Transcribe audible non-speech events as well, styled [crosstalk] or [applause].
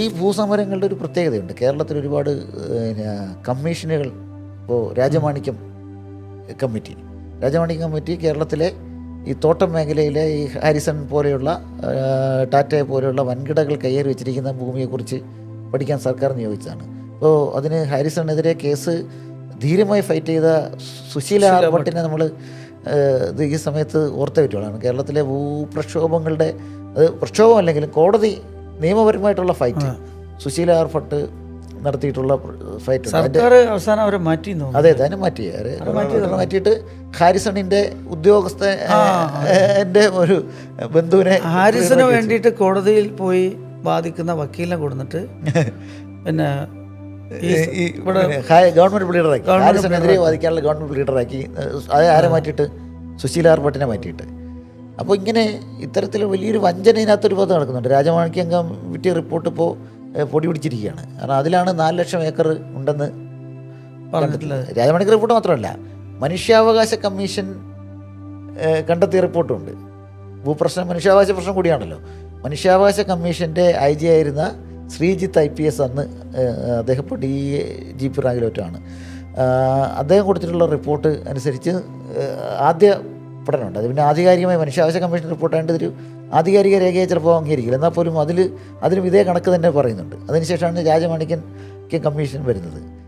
ഈ ഭൂസമരങ്ങളുടെ ഒരു പ്രത്യേകതയുണ്ട്. കേരളത്തിൽ ഒരുപാട് പിന്നെ കമ്മീഷനുകൾ ഇപ്പോൾ രാജമാണിക്യം കമ്മിറ്റി. രാജമാണിക്യം കമ്മിറ്റി കേരളത്തിലെ ഈ തോട്ടം മേഖലയിലെ ഈ ഹാരിസൺ പോലെയുള്ള ടാറ്റ ടാറ്റയെ പോലെയുള്ള വൻകിടകൾ കയ്യേറി വെച്ചിരിക്കുന്ന ഭൂമിയെക്കുറിച്ച് പഠിക്കാൻ സർക്കാർ നിയോഗിച്ചതാണ്. അപ്പോൾ അതിന് ഹാരിസണെതിരെ കേസ് ധീരമായി ഫൈറ്റ് ചെയ്ത സുശീല ഭട്ടിനെ നമ്മൾ ഇത് ഈ സമയത്ത് ഓർത്ത പറ്റുകയാണ് കേരളത്തിലെ ഭൂപ്രക്ഷോഭങ്ങളുടെ അത് പ്രക്ഷോഭം അല്ലെങ്കിലും കോടതി നിയമപരമായിട്ടുള്ള ഫൈറ്റ് സുശീല ആർ ഭട്ട് നടത്തിയിട്ടുള്ള ഫൈറ്റ് സർക്കാർ അവസാനം അവരെ മാറ്റി അതെ തന്നെ അതിനെ മാറ്റി. മാറ്റിയിട്ട് ഹാരിസണിന്റെ ഉദ്യോഗസ്ഥ എന്റെ ഒരു ബന്ധുവിനെ ഹാരിസന് വേണ്ടിയിട്ട് കോടതിയിൽ പോയി ബാധിക്കുന്ന വക്കീലിനെ കൊടുത്തിട്ട് [laughs] പിന്നെ ഹാ- ഗവൺമെന്റ് ലീഡറാക്കി ഹാരിസണെതിരെ വാദിക്കാനുള്ള ഗവൺമെന്റ് ലീഡറാക്കി അത് ആരെ മാറ്റിയിട്ട്? സുശീല ആർ ഭട്ടിനെ മാറ്റിയിട്ട്. അപ്പോൾ ഇങ്ങനെ ഇത്തരത്തിൽ വലിയൊരു വഞ്ചന ഇതിനകത്തൊരു പദം നടക്കുന്നുണ്ട്. രാജമാണിക്യംഗം വിറ്റിയ റിപ്പോർട്ട് ഇപ്പോൾ പൊടി പിടിച്ചിരിക്കുകയാണ്. കാരണം അതിലാണ് നാല് ലക്ഷം ഏക്കർ ഉണ്ടെന്ന് പറഞ്ഞിട്ടുള്ളത് രാജമാണിക്യ റിപ്പോർട്ട് മാത്രമല്ല മനുഷ്യാവകാശ കമ്മീഷൻ കണ്ടെത്തിയ റിപ്പോർട്ടുണ്ട് ഭൂപ്രശ്നം മനുഷ്യാവകാശ പ്രശ്നം കൂടിയാണല്ലോ. മനുഷ്യാവകാശ കമ്മീഷന്റെ ഐ ജി ആയിരുന്ന ശ്രീജിത്ത് ഐ പി എസ് അന്ന് അദ്ദേഹം ഇപ്പോൾ ഡി ജി പി റാങ്കിലോറ്റാണ് അദ്ദേഹം കൊടുത്തിട്ടുള്ള റിപ്പോർട്ട് അനുസരിച്ച് ആദ്യ പഠനമുണ്ട് അത് പിന്നെ ആധികാരികമായി മനുഷ്യാവകാശ കമ്മീഷൻ റിപ്പോർട്ട് ആയിട്ട് ഒരു ആധികാരിക രേഖയെ ചിലപ്പോൾ അംഗീകരിക്കില്ല. എന്നാൽ പോലും അതിൽ അതിലും ഇതേ കണക്ക് തന്നെ പറയുന്നുണ്ട്. അതിനുശേഷമാണ് രാജമാണിക്യൻ കമ്മീഷൻ വരുന്നത്.